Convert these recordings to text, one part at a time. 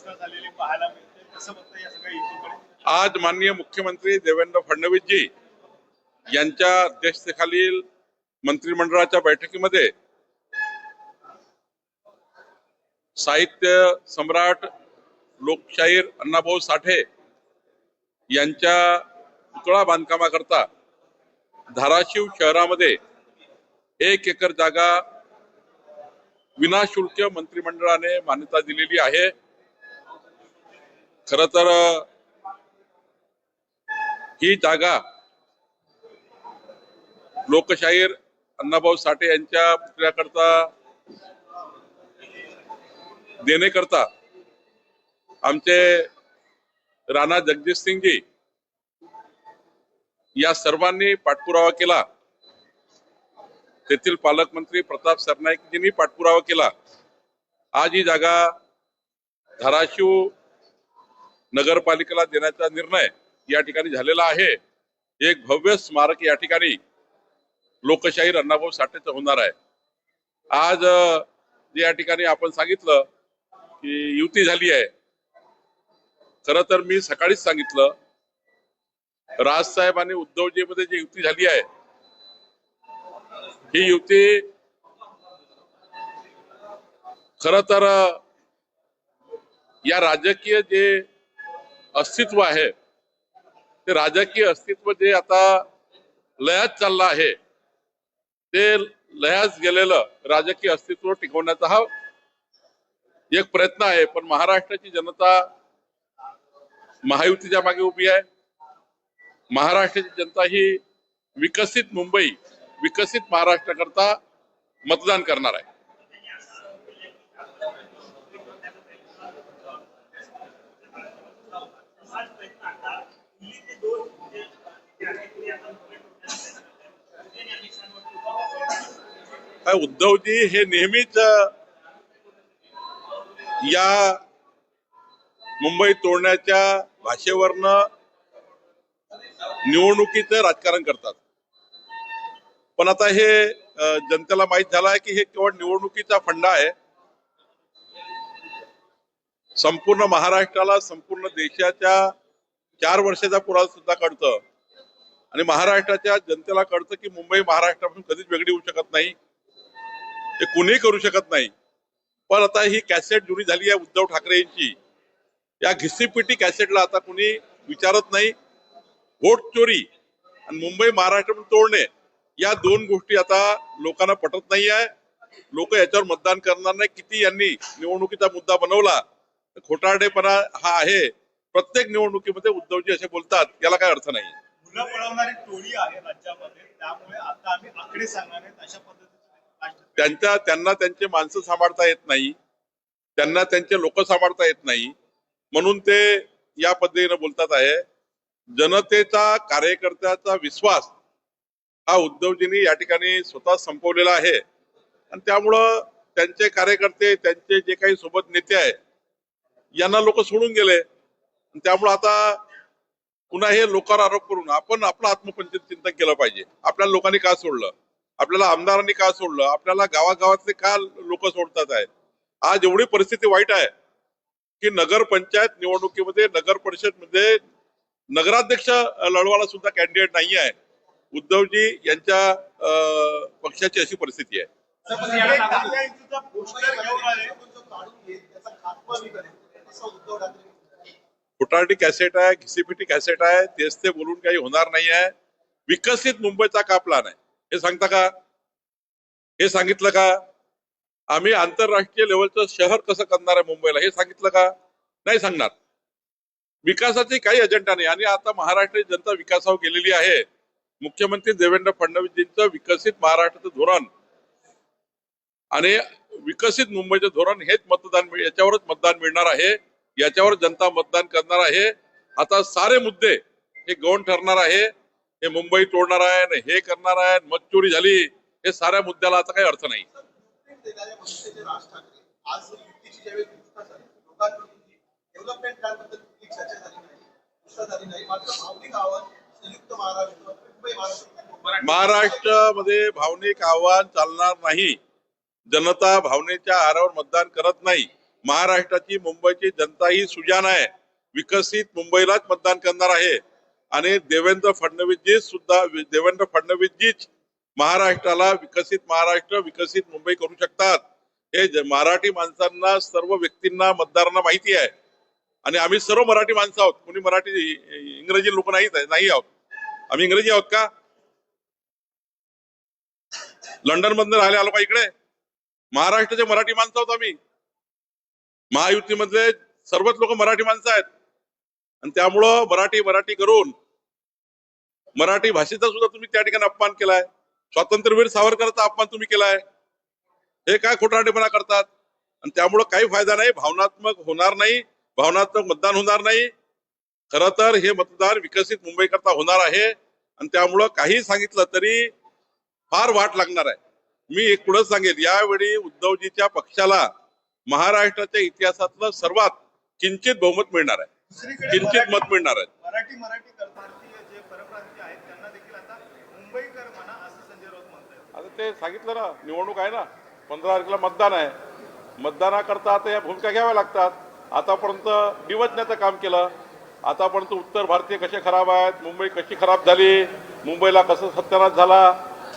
घोषणा झालेली पाहायला मिळते कसं बघता या सगळ्या आज माननीय मुख्यमंत्री देवेंद्र फडणवीसजी यांच्या अध्यक्षतेखालील मंत्रिमंडळाच्या बैठकीमध्ये साहित्य सम्राट लोकशाहीर अण्णाभाऊ साठे यांच्या पुतळा बांधकामाकरता धाराशिव शहरामध्ये एक एकर जागा विनाशुल्क मंत्रिमंडळाने मान्यता दिलेली आहे. खर तर ही जागा लोकशाहीर अण्णाभाऊ साठे यांच्या पुतळ्याकरता देण्याकरता आमचे राणा जगजित सिंगजी या सर्वांनी पाठपुरावा केला. तेथील पालकमंत्री प्रताप सरनाईकजींनी पाठपुरावा केला. आज ही जागा धाराशिव नगरपालिकेला देण्याचा निर्णय या ठिकाणी झालेला आहे. एक भव्य स्मारक या ठिकाणी लोकशाहीर अण्णाभाऊ साठेचं होणार आहे. आज जे या ठिकाणी आपण सांगितलं की युती झाली आहे. खर तर मी सकाळीच सांगितलं राजसाहेब आणि उद्धवजीमध्ये जी युती झाली आहे ही युती खर तर या राजकीय जे अस्तित्व आहे. ते राजकीय अस्तित्व जे आता लयात चाललं आहे ते लयास गेलेलं राजकीय अस्तित्व टिकवण्याचा हा एक प्रयत्न आहे. पण महाराष्ट्राची जनता महायुतीच्या मागे उभी आहे. महाराष्ट्राची जनता ही विकसित मुंबई विकसित महाराष्ट्राकरता मतदान करणार आहे. उद्धवजी हे नेहमीच या मुंबई तोडण्याच्या भाषेवरनं निवडणुकीचं राजकारण करतात. पण आता हे जनतेला माहीत झालं आहे की हे केवळ निवडणुकीचा फंडा आहे. संपूर्ण महाराष्ट्राला संपूर्ण देशाच्या चार वर्षाचा पुरा सुद्धा कळतं. आणि महाराष्ट्राच्या जनतेला कळतं की मुंबई महाराष्ट्रापासून कधीच वेगळी होऊ शकत नाही. ते कुणीही करू शकत नाही. पण आता ही कॅसेट जुनी झाली आहे उद्धव ठाकरे यांची. या घिसीपिटी कॅसेटला आता कुणी विचारत नाही. वोट चोरी आणि मुंबई महाराष्ट्र तोडणे या दोन गोष्टी आता लोकांना पटत नाही आहे. लोक याच्यावर मतदान करणार नाही. किती यांनी निवडणुकीचा मुद्दा बनवला खोटारडेपणा हा आहे. प्रत्येक निवडणुकीमध्ये उद्धवजी असे बोलतात याला काय अर्थ नाही. मुलं पळवणारी टोळी आहे राज्यामध्ये त्यामुळे आता आम्ही आकडे सांगणार आहेत अशा पद्धतीने. त्यांच्या त्यांना त्यांचे माणसं सांभाळता येत नाही. त्यांना त्यांचे लोक सांभाळता येत नाही. म्हणून ते या पद्धतीने बोलतात आहे. जनतेचा कार्यकर्त्याचा विश्वास हा उद्धवजींनी या ठिकाणी स्वतः संपवलेला आहे. आणि त्यामुळं त्यांचे कार्यकर्ते त्यांचे जे काही सोबत नेते आहे यांना लोक सोडून गेले. आणि त्यामुळं आता पुन्हा हे लोकांवर आरोप करून आपण आपलं आत्मपंचन चिंतन केलं पाहिजे. आपल्या लोकांनी का सोडलं? आपल्याला आमदारांनी का सोडलं? आपल्याला गावागावातले का लोक सोडतात आहे? आज एवढी परिस्थिती वाईट आहे की नगर पंचायत निवडणुकीमध्ये नगर परिषदमध्ये नगराध्यक्ष लढवायला सुद्धा कॅन्डिडेट नाही आहे. उद्धवजी यांच्या अं, पक्षाची अशी परिस्थिती आहे. फुटारटी कॅसेट आहे घिसीपिटी कॅसेट आहे तेच ते बोलून काही होणार नाही आहे. विकसित मुंबईचा का प्लान आहे? हे सांगता का? हे सांगितलं का? आम्ही आंतरराष्ट्रीय लेवलचं शहर कसं करणार आहे मुंबईला? हे सांगितलं का? नाही सांगणार. विकासाचे काही अजेंडा नाही. आणि आता महाराष्ट्राची जनता विकासावर गेलेली आहे. मुख्यमंत्री देवेंद्र फडणवीसजींचं विकसित महाराष्ट्राचं धोरण आणि विकसित मुंबईचं धोरण हेच मतदान याच्यावरच मतदान मिळणार आहे. याच्यावर जनता मतदान करणार आहे. आता सारे मुद्दे हे गौण ठरणार आहे. हे मुंबई तोडणार आहे आणि हे करणार आहे मत चोरी झाली हे साऱ्या मुद्द्याला आता काही अर्थ नाही. महाराष्ट्रामध्ये भावनिक आव्हान चालणार नाही. जनता भावनेच्या आरावर मतदान करत नाही. महाराष्ट्राची मुंबईची जनता ही सुजान आहे. विकसित मुंबईलाच मतदान करणार आहे. आणि देवेंद्र फडणवीसजी सुद्धा देवेंद्र फडणवीसजीच महाराष्ट्राला विकसित महाराष्ट्र विकसित मुंबई करू शकतात. हे मराठी माणसांना सर्व व्यक्तींना मतदारांना माहिती आहे. आणि आम्ही सर्व मराठी माणसं आहोत. कोणी मराठी इंग्रजी लोक नाही नाही आहोत. आम्ही इंग्रजी आहोत का? लंडन मधून राहिले आलो का इकडे? महाराष्ट्राचे मराठी माणसं आहोत आम्ही. महायुतीमधले सर्वच लोक मराठी माणसं आहेत. आणि त्यामुळं मराठी मराठी करून मराठी भाषेचा सुद्धा तुम्ही त्या ठिकाणी अपमान केलाय. स्वातंत्र्यवीर सावरकरचा अपमान तुम्ही केलाय. हे काय खोटारडेपणा करतात? आणि त्यामुळं काही फायदा नाही भावनात्मक होणार नाही भावनात्मक मतदान होणार नाही. खर तर हे मतदान विकसित मुंबई करता होणार आहे. आणि त्यामुळं काही सांगितलं तरी फार वाट लागणार आहे. मी एक पुढे सांगेल यावेळी उद्धवजीच्या पक्षाला महाराष्ट्राच्या इतिहासातलं सर्वात किंचित बहुमत मिळणार आहे. किंचित मत मिळणार आहे मराठी मराठी कर भारतीय जे परप्रांतीय आहेत त्यांना देखील आता मुंबईकर म्हणा असं संजय राऊत म्हणतात आता ते सांगितलं ना निवडणूक आहे ना पंधरा तारखेला मतदान आहे. मतदानाकरता आता या भूमिका घ्याव्या लागतात. आतापर्यंत डिवचण्याचं काम केलं. आतापर्यंत उत्तर भारतीय कसे खराब आहेत मुंबई कशी खराब झाली मुंबईला कसं सत्यानाश झाला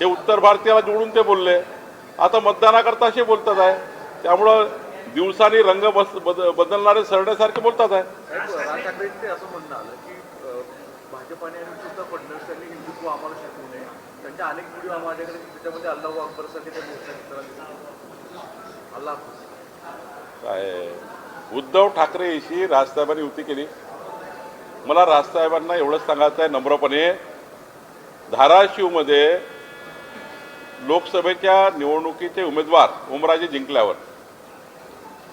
हे उत्तर भारतीयाला जोडून ते बोलले. आता मतदानाकरता असे बोलतात आहे. त्यामुळं दिवसांनी रंग बस बद बदलणारे सरण्यासारखे बोलतात आहे. साहेब, आम्हाला शिकवू नये. त्यांच्या अनेक व्हिडिओ माझ्याकडे त्याच्यामध्ये अल्लाह अकबरसाठी ते मोर्चा अल्लाह काय? उद्धव ठाकरेशी राजसाहेबांनी युती केली. मला राजसाहेबांना एवढंच सांगायचं आहे नम्रपणे. धाराशिवमध्ये लोकसभेच्या निवडणुकीचे उमेदवार उमराजे जिंकल्यावर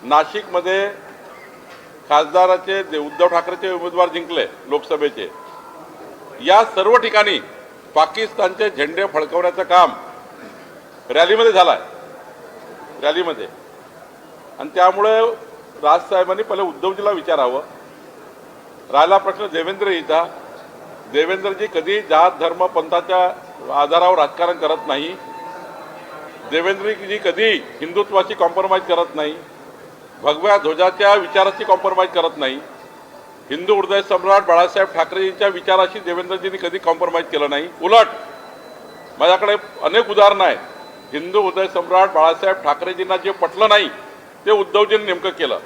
नाशिकमध्ये खासदाराचे उद्धव ठाकरेचे उमेदवार जिंकले लोकसभेचे या सर्व ठिकाणी पाकिस्तानचे झेंडे फडकवण्याचं काम रॅलीमध्ये झालं आहे रॅलीमध्ये. आणि त्यामुळे राजसाहेबांनी पहिले उद्धवजीला विचारावं. राहिला प्रश्न देवेंद्र देवेंद्रजीचा देवेंद्रजी कधी जात धर्म पंथाच्या आधारावर राजकारण करत नाही. देवेंद्रजी कधी हिंदुत्वाची कॉम्प्रोमाइज करत नाही. भगव्या ध्वजाच्या विचाराची कॉम्प्रोमाइज करत नाही. हिंदू हृदय सम्राट बाळासाहेब ठाकरेजींच्या विचाराशी देवेंद्रजींनी कधी कॉम्प्रोमाइज केलं नाही. उलट माझ्याकडे अनेक उदाहरणं आहेत. हिंदू हृदय सम्राट बाळासाहेब ठाकरेजींना जे पटलं नाही ते उद्धवजींनी नेमकं केलं.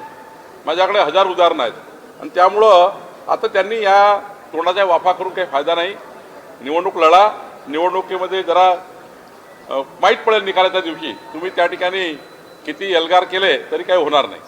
माझ्याकडे हजार उदाहरणं आहेत. आणि त्यामुळं आता त्यांनी या तोंडाच्या वाफा करून काही फायदा नाही. निवडणूक लढा. निवडणुकीमध्ये जरा माहीत पडेल निकालाच्या दिवशी. तुम्ही त्या ठिकाणी किती एल्गार केले तरी काही होणार नाही.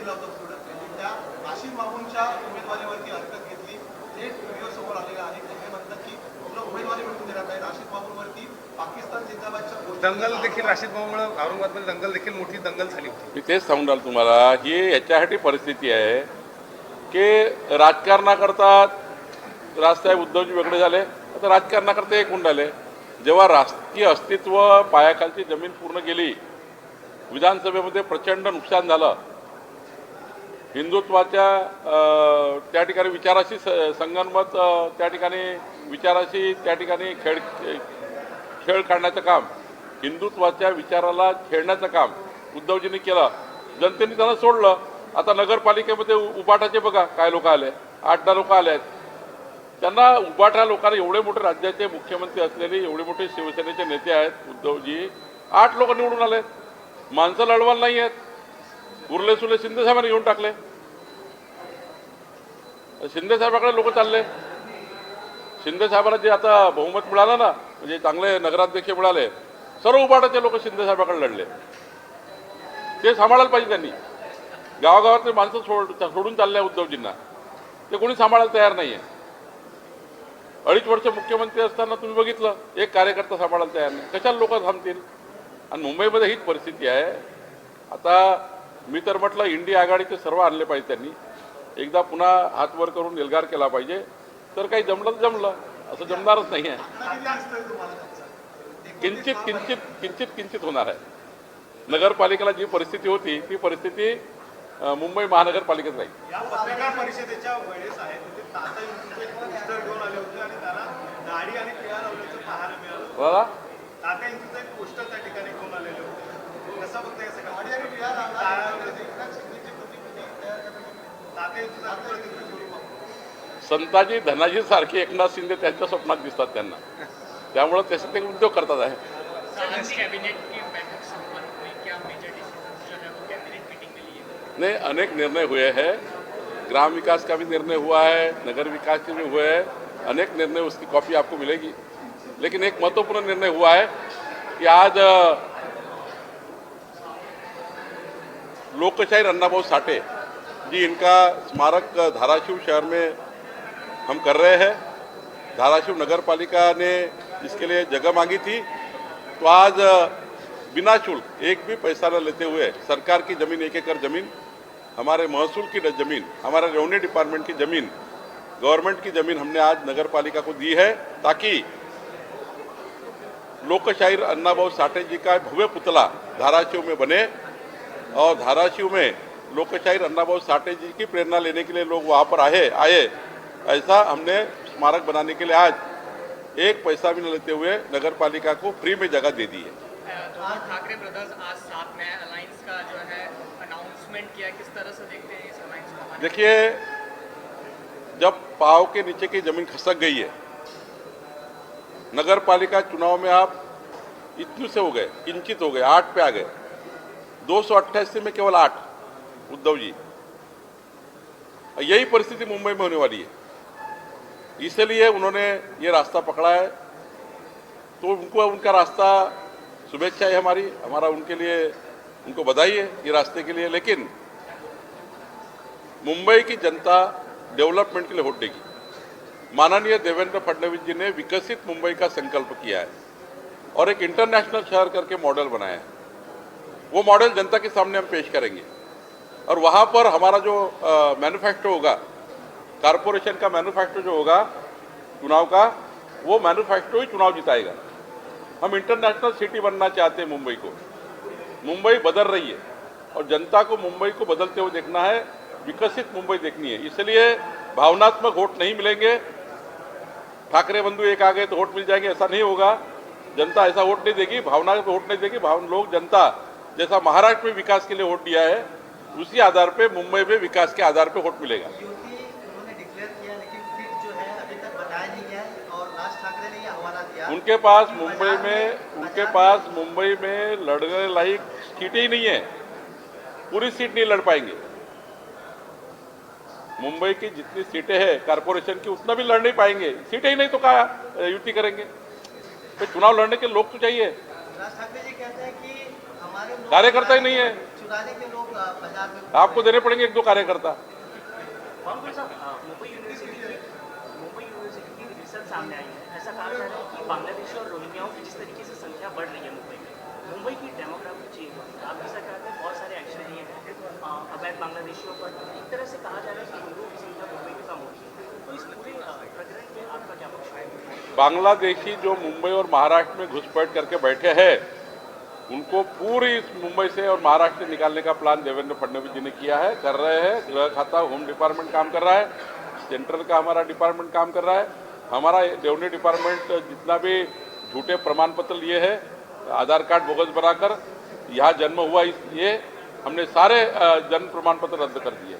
दिला होता सोडत त्यांनी त्या आशिष बाबूंच्या उमेदवारीवरती हरकत घेतली. थेट व्हिडिओ समोर आलेला आहे. म्हणतात की तुला उमेदवारी मिळून देण्यात नाही आशिष बाबूंवरती पाकिस्तान जिंदाबादच्या दंगल देखील राशीद भाऊमुळे औरंगाबादमध्ये दंगल देखील मोठी दंगल झाली होती. मी तेच सांगून राहिलो तुम्हाला ही याच्यासाठी परिस्थिती आहे की राजकारणाकरता राजसाहेब उद्धवजी वेगळे झाले. आता राजकारणाकरता एक होऊन राहिले. जेव्हा राजकीय अस्तित्व पायाखालची जमीन पूर्ण गेली विधानसभेमध्ये प्रचंड नुकसान झालं हिंदुत्वाच्या त्या ठिकाणी विचाराशी स- संगनमत त्या ठिकाणी विचाराशी त्या ठिकाणी खेळ खेळ काढण्याचं काम हिंदुत्वाच्या विचाराला खेळण्याचं काम उद्धवजींनी केलं. जनतेने त्यांना सोडलं. आता नगरपालिकेमध्ये उबाटाचे बघा काय लोक आले. आठ दहा लोक आले आहेत. त्यांना उबाटा लोकांना एवढे मोठे राज्याचे मुख्यमंत्री असलेले एवढे मोठे शिवसेनेचे नेते आहेत उद्धवजी. आठ लोक निवडून आले माणसं लढवायला नाही आहेत. उरले सुरले शिंदे साहेबांनी घेऊन टाकले. शिंदे साहेबाकडे लोक चालले. शिंदे साहेबांना जे आता बहुमत मिळालं ना म्हणजे चांगले नगराध्यक्ष मिळाले सर्व उबाटाचे लोक शिंदे साहेबाकडे लढले. ते सांभाळायला पाहिजे त्यांनी. गावागावातले माणसं सोड सोडून चालले उद्धवजींना. ते कोणी सांभाळायला तयार नाही आहे अडीच वर्ष मुख्यमंत्री असताना तुम्ही बघितलं एक कार्यकर्ता सांभाळायला तयार नाही. कशाला लोक थांबतील? आणि मुंबईमध्ये हीच परिस्थिती आहे. आता मी तर म्हटलं इंडिया आघाडीचे सर्व आणले पाहिजे त्यांनी. एकदा पुन्हा हात वर करून एल्गार केला पाहिजे. तर काही जमलं तर जमलं. असं जमणारच नाही आहे? किंचित किंचित किंचित किंचित होणार आहे. नगरपालिकेला जी परिस्थिती होती ती परिस्थिती मुंबई महानगरपालिकेत राहील संताजी धनाजी सारखे एकनाथ शिंदे त्यांच्या स्वप्नात दिसतात त्यांना. त्यामुळं त्याचे ते उद्योग करतात आहे. आज कैबिनेट की बैठक संपन्न हुई क्या मेजर डिसीज़न जो है वो कैबिनेट मीटिंग में लिए गए ने अनेक निर्णय हुए हैं. ग्राम विकास का भी निर्णय हुआ है नगर विकास के भी हुए हैं. अनेक निर्णय उसकी कॉपी आपको मिलेगी. लेकिन एक महत्वपूर्ण निर्णय हुआ है कि आज लोकशाही अन्नाभाऊ साठे जी इनका स्मारक धाराशिव शहर में हम कर रहे हैं। धाराशिव नगर पालिका ने इसके लिए जगह मांगी थी। तो आज बिना शुल्क, एक भी पैसा न लेते हुए सरकार की ज़मीन, एक एकड़ ज़मीन, हमारे महसूल की ज़मीन, हमारे रेवन्यू डिपार्टमेंट की ज़मीन, गवर्नमेंट की ज़मीन हमने आज नगर पालिका को दी है ताकि लोकशाहीर अन्नाभाऊ साठे जी का भव्य पुतला धाराशिव में बने और धाराशिव में लोकशाहीर अन्नाभाऊ साठे जी की प्रेरणा लेने के लिए लोग वहाँ पर आए आए। ऐसा हमने स्मारक बनाने के लिए आज एक पैसा भी न लेते हुए नगर पालिका को फ्री में जगह दे दी है। ठाकरे ब्रदर्स आज साथ में अलायंस का जो है अनाउंसमेंट किया किस तरह से देखते हैं इस अलायंस को? देखिए जब पाव के नीचे की ज़मीन खसक गई है नगर पालिका चुनाव में आप इतने से हो गए किंचित हो गए आठ पे आ गए। दो में केवल आठ उद्धव जी। यही परिस्थिति मुंबई में होने वाली है। इसलिए उन्होंने ये रास्ता पकड़ा है। तो उनको उनका रास्ता, शुभेच्छा है हमारी, हमारा उनके लिए, उनको बधाई है ये रास्ते के लिए। लेकिन मुंबई की जनता डेवलपमेंट के लिए वोट देगी। माननीय देवेंद्र फडणवीस जी ने विकसित मुंबई का संकल्प किया है और एक इंटरनेशनल शहर करके मॉडल बनाया है। वो मॉडल जनता के सामने हम पेश करेंगे। और वहाँ पर हमारा जो मैन्युफैक्चर होगा कारपोरेशन का मैन्युफैक्चर जो होगा, चुनाव का, वो मैन्युफैक्चर ही चुनाव जिताएगा। हम इंटरनेशनल सिटी बनना चाहते हैं मुंबई को। मुंबई बदल रही है और जनता को मुंबई को बदलते हुए देखना है, विकसित मुंबई देखनी है। इसलिए भावनात्मक वोट नहीं मिलेंगे। ठाकरे बंधु एक आ गए तो वोट मिल जाएँगे, ऐसा नहीं होगा। जनता ऐसा वोट नहीं देगी भावना पे वोट नहीं देगी। भाव, लोग जनता जैसा महाराष्ट्र में विकास के लिए वोट दिया है, उसी आधार पे मुंबई में विकास के आधार पे वोट मिलेगा यूपी उन्होंने डिक्लेयर किया लेकिन सीट जो है अभी तक बताया नहीं गया है और राज ठाकरे ने ये हवाला दिया उनके पास मुंबई में उनके पास मुंबई में लड़ने लायक सीटें ही नहीं है। पूरी सीट नहीं लड़ पाएँगे। मुंबई की जितनी सीटें हैं कारपोरेशन की उतना भी लड़ नहीं पाएँगे। सीटें ही नहीं तो क्या अ, युति करेंगे? तो चुनाव लड़ने के लोग तो चाहिए। राज ठाकरे जी कहते हैं कि हमारे लोग कार्यकर्ता ही नहीं है। चुराने के लोग में आपको देने पड़ेंगे एक दो कार्यकर्ता। मुंबई यूनिवर्सिटी की मुंबई यूनिवर्सिटी की रिसर्च सामने आई है। ऐसा कहा जा रहा है बांग्लादेशी और रोहिंग्याओं की जिस तरीके से संख्या बढ़ रही है मुंबई में, मुंबई की डेमोग्राफी चेंज आपकी सरकार ने बहुत सारे एक्शन लिए हैं। अवैध बांग्लादेशियों पर एक तरह से कहा जा रहा है कि हिंदुओं की संख्या मुंबई में कम हो रही है। तो इस पूरे प्रकरण में आपका क्या पक्ष है? बांग्लादेशी जो मुंबई और महाराष्ट्र में घुसपैठ करके बैठे हैं, उनको पूरी मुंबई से और महाराष्ट्र से निकालने का प्लान देवेंद्र फडणवीस जी ने किया है, कर रहे हैं। गृह खाता होम डिपार्टमेंट काम कर रहा है। सेंट्रल का हमारा डिपार्टमेंट काम कर रहा है। हमारा रेवन्यू डिपार्टमेंट जितना भी झूठे प्रमाण पत्र लिए हैं आधार कार्ड बोगस बनाकर यहाँ जन्म हुआ इसलिए हमने सारे जन्म प्रमाण पत्र रद्द कर दिए।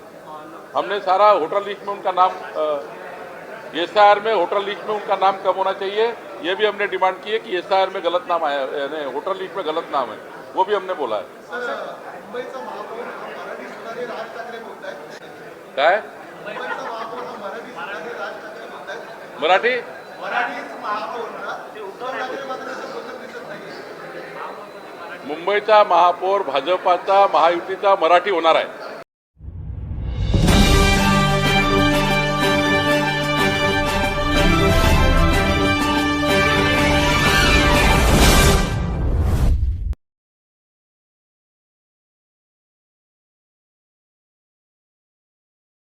हमने सारा होटल लिस्ट में उनका नाम एस में होटल लिस्ट में उनका नाम कम होना चाहिए ये भी हमने डिमांड की है कि एस में गलत नाम आया यानी होटल लिस्ट में गलत नाम है वो भी हमने बोला है। सर नाहीये. मुंबईचा महापौर भाजपाचा महायुतीचा मराठी होणार आहे.